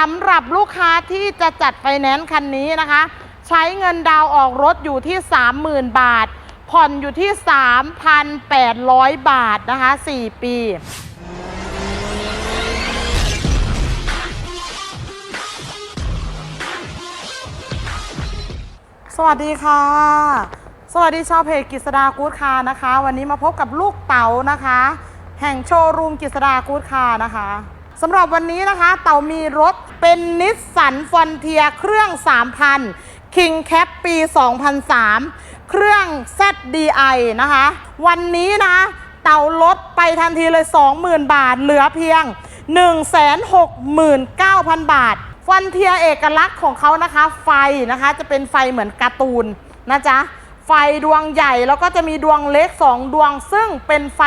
สำหรับลูกค้าที่จะจัดไฟแนนซ์คันนี้นะคะ ใช้เงินดาวออกรถอยู่ที่ 30,000 บาท ผ่อนอยู่ที่ 3,800 บาทนะคะ 4 ปีสวัสดีค่ะ สวัสดีชาวเพจกิษดากู๊ดคาร์นะคะ วันนี้มาพบกับลูกเต๋านะคะ แห่งโชว์รูมกิษดากู๊ดคาร์นะคะสำหรับวันนี้นะคะ เต๋ามีรถ เป็นนิสสันฟอนเทียเครื่อง 3,000 King Cap ปี 2003 เครื่อง ZDI นะคะ วันนี้นะ เต๋าลดไปทันทีเลย 20,000 บาท เหลือเพียง 169,000 บาท ฟอนเทียเอกลักษณ์ของเขานะคะ ไฟนะคะจะเป็นไฟเหมือนการ์ตูนนะจ๊ะ ไฟดวงใหญ่แล้วก็จะมีดวงเล็ก 2 ดวงซึ่งเป็นไฟ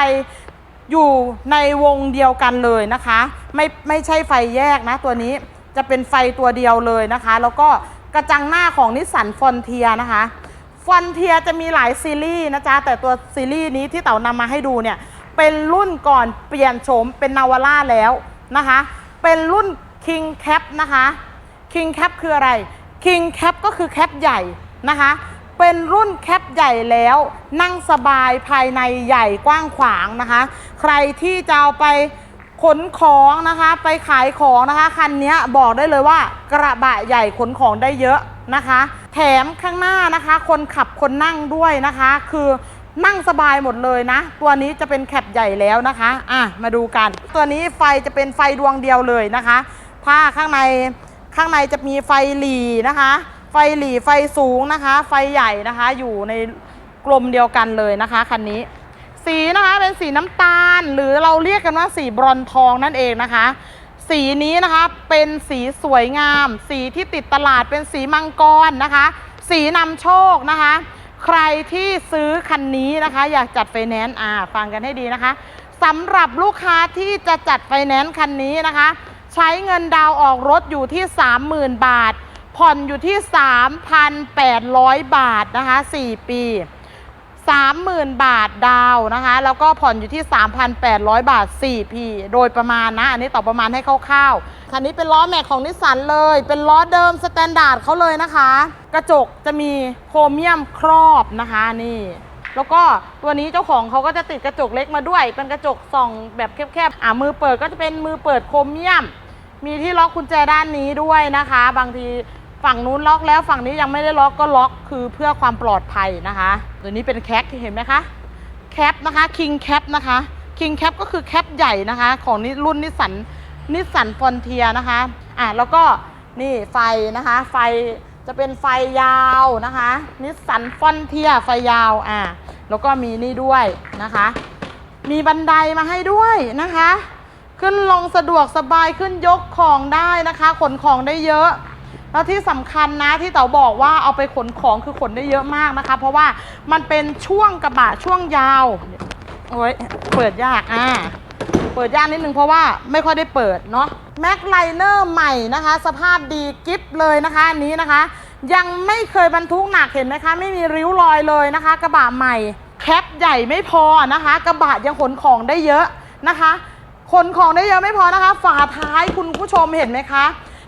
อยู่ในวงเดียวกันเลยนะคะ ไม่ไม่ใช่ไฟแยกนะตัวนี้ จะเป็นไฟตัวเดียวเลยนะคะ แล้วก็กระจังหน้าของนิสสันฟอนเทียนะคะฟอนเทียจะมีหลายซีรีส์นะจ๊ะ แต่ตัวซีรีส์นี้ที่เต๋านำมาให้ดูเนี่ย เป็นรุ่นก่อนเปลี่ยนโฉมเป็นนาวาร่าแล้วนะคะ เป็นรุ่น King Cap นะคะ King Cap คืออะไร King Cap ก็คือแคปใหญ่นะคะ เป็นรุ่นแคปใหญ่แล้ว นั่งสบายภายในใหญ่กว้างขวางนะคะ ใครที่จะเอาไป ขนของนะคะไปขายของนะคะคันนี้บอกได้เลยว่ากระบะใหญ่ขนของได้เยอะนะคะ แถมข้างหน้านะคะ คนขับคนนั่งด้วยนะคะ คือนั่งสบายหมดเลยนะ ตัวนี้จะเป็นแคปใหญ่แล้วนะคะอะมาดูกัน ตัวนี้ไฟจะเป็นไฟดวงเดียวเลยนะคะ ถ้าข้างในข้างในจะมีไฟหลีนะคะ ไฟหลีไฟสูงนะคะ ไฟใหญ่นะคะ อยู่ในกลมเดียวกันเลยนะคะคันนี้ สีนะคะเป็นสีน้ำตาล หรือเราเรียกกันว่าสีบรอนทองนั่นเองนะคะ สีนี้นะคะเป็นสีสวยงาม สีที่ติดตลาดเป็นสีมังกรนะคะ สีนำโชคนะคะ ใครที่ซื้อคันนี้นะคะ อยากจัดไฟแนนซ์อ่าฟังกันให้ดีนะคะสำหรับลูกค้าที่จะจัดไฟแนนซ์คันนี้นะคะ ใช้เงินดาวออกรถอยู่ที่ 30,000 บาท ผ่อนอยู่ที่ 3,800 บาทนะคะ 4 ปี 30,000 บาทดาวนะคะ แล้วก็ผ่อนอยู่ที่ 3,800 บาท 4P โดยประมาณนะ อันนี้ต่อประมาณให้คร่าวๆ คันนี้เป็นล้อแม็กของนิสสันเลย เป็นล้อเดิมสแตนดาร์ดเขาเลยนะคะ กระจกจะมีโครเมียมครอบนะคะนี่ แล้วก็ตัวนี้เจ้าของเขาก็จะติดกระจกเล็กมาด้วย เป็นกระจกส่องแบบแคบๆ อ่ามือเปิดก็จะเป็นมือเปิดโครเมียม มีที่ล็อกกุญแจด้านนี้ด้วยนะคะ บางที ฝั่งนู้นล็อกแล้วฝั่งนี้ยังไม่ได้ล็อกก็ล็อกคือเพื่อความปลอดภัยนะคะตัวนี้เป็นแคปเห็นไหมคะแคปนะคะ King Cap นะคะ King Cap ก็คือแคปใหญ่นะคะ ของนิรุ่นนิสสันนิสสันฟอนเทียนะคะอะแล้วก็นี่ไฟนะคะ ไฟจะเป็นไฟยาวนะคะนิสสันฟอนเทียไฟยาวอะแล้วก็มีนี่ด้วยนะคะ มีบันไดมาให้ด้วยนะคะ ขึ้นลงสะดวกสบายขึ้นยกของได้นะคะ ขนของได้เยอะ แล้วที่สำคัญนะที่เต๋าบอกว่าเอาไปขนของคือขนได้เยอะมากนะคะ เพราะว่ามันเป็นช่วงกระบะช่วงยาวโอ้ยเปิดยากอ่าเปิดยากนิดนึงเพราะว่าไม่ค่อยได้เปิดเนาะแม็กไลเนอร์ใหม่นะคะ สภาพดีกิฟเลยนะคะอันนี้นะคะ ยังไม่เคยบรรทุกหนักเห็นไหมคะ ไม่มีริ้วรอยเลยนะคะ กระบะใหม่แคปใหญ่ไม่พอนะคะ กระบะยังขนของได้เยอะนะคะขนของได้เยอะไม่พอนะคะ ฝาท้ายคุณผู้ชมเห็นไหมคะ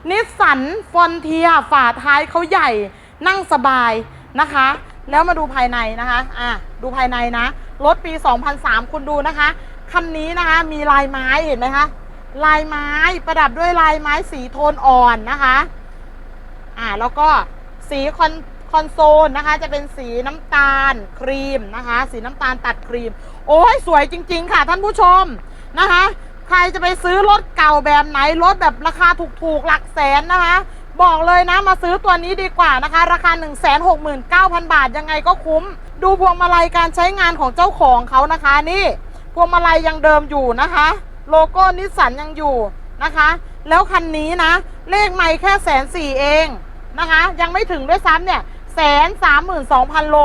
นิสสันฟอนเทียฝาท้ายเขาใหญ่นั่งสบายนะคะ แล้วมาดูภายในนะคะอะดูภายในนะ รถปี 2003 คุณดูนะคะ คันนี้นะคะมีลายไม้เห็นไหมคะลายไม้ประดับด้วยลายไม้สีโทนอ่อนนะคะอ่าแล้วก็สีคอนคอนโซลนะคะ จะเป็นสีน้ำตาลครีมนะคะ สีน้ำตาลตัดครีม โอ้ยสวยจริง ๆ ค่ะท่านผู้ชมนะคะ ใครจะไปซื้อรถเก่าแบบไหนรถแบบราคาถูกๆหลักแสนนะคะ บอกเลยนะมาซื้อตัวนี้ดีกว่านะคะ ราคา 169,000 บาทยังไงก็คุ้ม ดูพวงมาลัยการใช้งานของเจ้าของเขานะคะนี่ พวงมาลัยยังเดิมอยู่นะคะ โลโก้นิสสันยังอยู่นะคะ แล้วคันนี้นะ เลขไม่แค่แสนสี่เองนะคะ ยังไม่ถึงด้วยซ้ำเนี่ยแสนสามหมื่นสองพันโล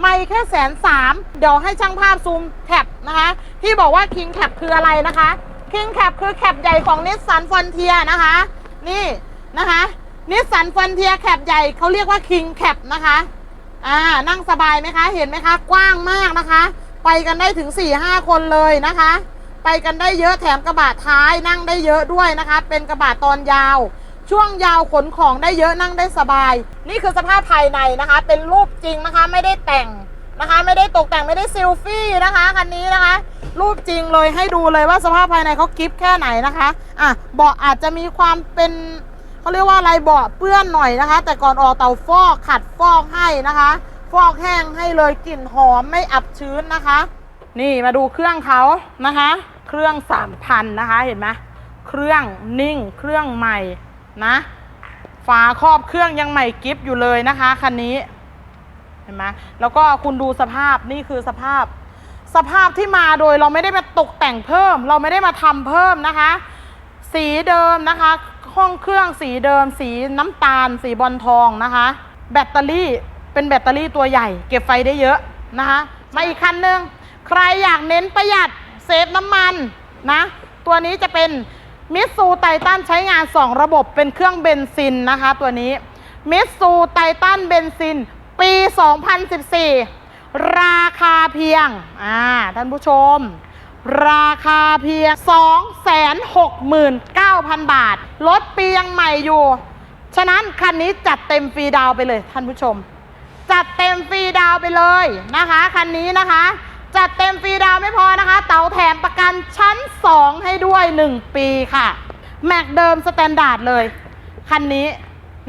ไม่แค่แสนสามเดี๋ยวให้ช่างภาพซูมแคปนะคะ ที่บอกว่า King Cap คืออะไรนะคะ King Cap คือแคปใหญ่ของนิสสันฟอนเทียนะคะ นี่นะคะนิสสันฟอนเทียแคปใหญ่เขาเรียกว่า King Cap นะคะอ่านั่งสบายไหมคะเห็นไหมคะ กว้างมากนะคะ ไปกันได้ถึง4-5คนเลยนะคะ ไปกันได้เยอะแถมกระบะท้ายนั่งได้เยอะด้วยนะคะ เป็นกระบะตอนยาว ช่วงยาวขนของได้เยอะนั่งได้สบาย นี่คือสภาพภายในนะคะ เป็นรูปจริงนะคะไม่ได้แต่ง นะคะ ไม่ได้ตกแต่งไม่ได้ซิลฟี่นะคะคันนี้นะคะ รูปจริงเลยให้ดูเลยว่าสภาพภายในเขากิฟแค่ไหนนะคะอะเบาะอาจจะมีความเป็นเขาเรียกว่าอะไรเบาะเปื้อนหน่อยนะคะ แต่ก่อนออกเตาฟอกขัดฟอกให้นะคะ ฟอกแห้งให้เลยกลิ่นหอมไม่อับชื้นนะคะ นี่มาดูเครื่องเขานะคะ เครื่องสามพันนะคะเห็นไหมเครื่องนิ่งเครื่องใหม่นะฝาครอบเครื่องยังใหม่กิฟอยู่เลยนะคะคันนี้ เห็นไหมแล้วก็คุณดูสภาพนี่คือสภาพ สภาพที่มาโดยเราไม่ได้มาตกแต่งเพิ่ม เราไม่ได้มาทำเพิ่มนะคะ สีเดิมนะคะ ห้องเครื่องสีเดิม สีน้ำตาล สีบอลทองนะคะ แบตเตอรี่เป็นแบตเตอรี่ตัวใหญ่ เก็บไฟได้เยอะนะคะมาอีกคันหนึ่งใครอยากเน้นประหยัดเซฟน้ำมันนะตัวนี้จะเป็นมิสซูไททันใช้งาน 2 ระบบเป็นเครื่องเบนซินนะคะ ตัวนี้มิสซูไททันเบนซิน ปี 2014 ราคาเพียง อ่า ท่านผู้ชม ราคาเพียง 269,000 บาท รถปียังใหม่อยู่ ฉะนั้นคันนี้จัดเต็มฟรีดาวไปเลยท่านผู้ชม จัดเต็มฟรีดาวไปเลยนะคะ คันนี้นะคะ จัดเต็มฟรีดาวไม่พอนะคะ เตาแถมประกันชั้น 2 ให้ด้วย 1 ปีค่ะ แม็กเดิมสแตนดาร์ดเลย คันนี้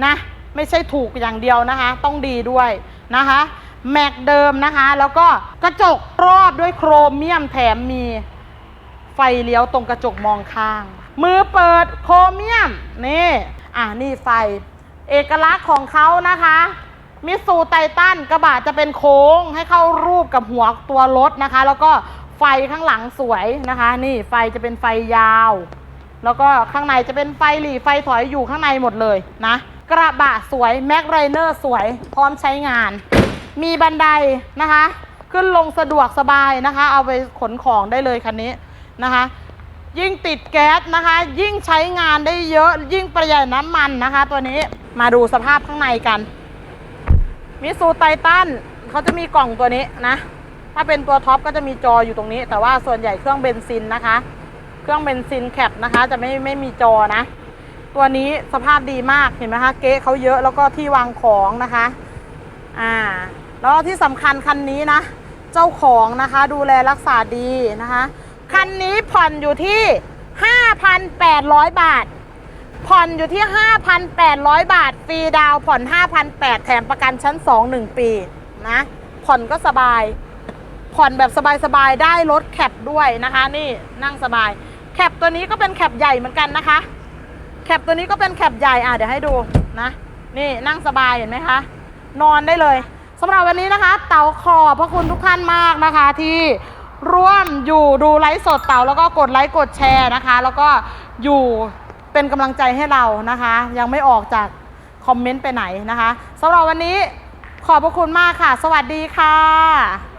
นะ ไม่ใช่ถูกอย่างเดียวนะคะ ต้องดีด้วยนะคะ แม็กเดิมนะคะ แล้วก็กระจกรอบด้วยโครเมียมแถมมีไฟเลี้ยวตรงกระจกมองข้าง มือเปิดโครเมียมนี่อะนี่ไฟ เอกลักษณ์ของเขานะคะมิสูไททันกระบะจะเป็นโค้งให้เข้ารูปกับหัวตัวรถนะคะ แล้วก็ไฟข้างหลังสวยนะคะ นี่ไฟจะเป็นไฟยาว แล้วก็ข้างในจะเป็นไฟหลีไฟถอยอยู่ข้างในหมดเลยนะ กระบะสวยแม็กไรเนอร์สวยพร้อมใช้งาน มีบันไดนะคะ ขึ้นลงสะดวกสบายนะคะ เอาไปขนของได้เลยคันนี้นะคะ ยิ่งติดแก๊สนะคะ ยิ่งใช้งานได้เยอะยิ่งประหยัดน้ำมันนะคะ ตัวนี้มาดูสภาพข้างในกันมิสูไททันเขาจะมีกล่องตัวนี้นะ ถ้าเป็นตัวท็อปก็จะมีจออยู่ตรงนี้ แต่ว่าส่วนใหญ่เครื่องเบนซินนะคะ เครื่องเบนซินแคปนะคะ จะไม่ไม่มีจอนะ ตัวนี้สภาพดีมากเห็นไหมคะเก๊เขาเยอะแล้วก็ที่วางของนะคะอ่าแล้วที่สำคัญคันนี้นะ เจ้าของนะคะดูแลรักษาดีนะคะ คันนี้ผ่อนอยู่ที่ 5,800 บาท ผ่อนอยู่ที่ 5,800 บาทฟรีดาวผ่อน5,800แถมประกันชั้น 2 1 ปีนะผ่อนก็สบาย ผ่อนแบบสบายๆ ได้รถแคปด้วยนะคะ นี่นั่งสบาย แคปตัวนี้ก็เป็นแคปใหญ่เหมือนกันนะคะ ปตัวนี้ก็เป็นแคปใหญ่อะเดี๋ยวให้ดูนะ นี่นั่งสบายเห็นไหมคะ นอนได้เลยสำหรับวันนี้นะคะ เต๋าขอบพระคุณทุกท่านมากนะคะที่ร่วมอยู่ดูไลฟ์สดเต๋าแล้วก็กดไลค์กดแชร์นะคะ แล้วก็อยู่เป็นกำลังใจให้เรานะคะ ยังไม่ออกจากคอมเมนต์ไปไหนนะคะสำหรับวันนี้ขอบพระคุณมากค่ะ สวัสดีค่ะ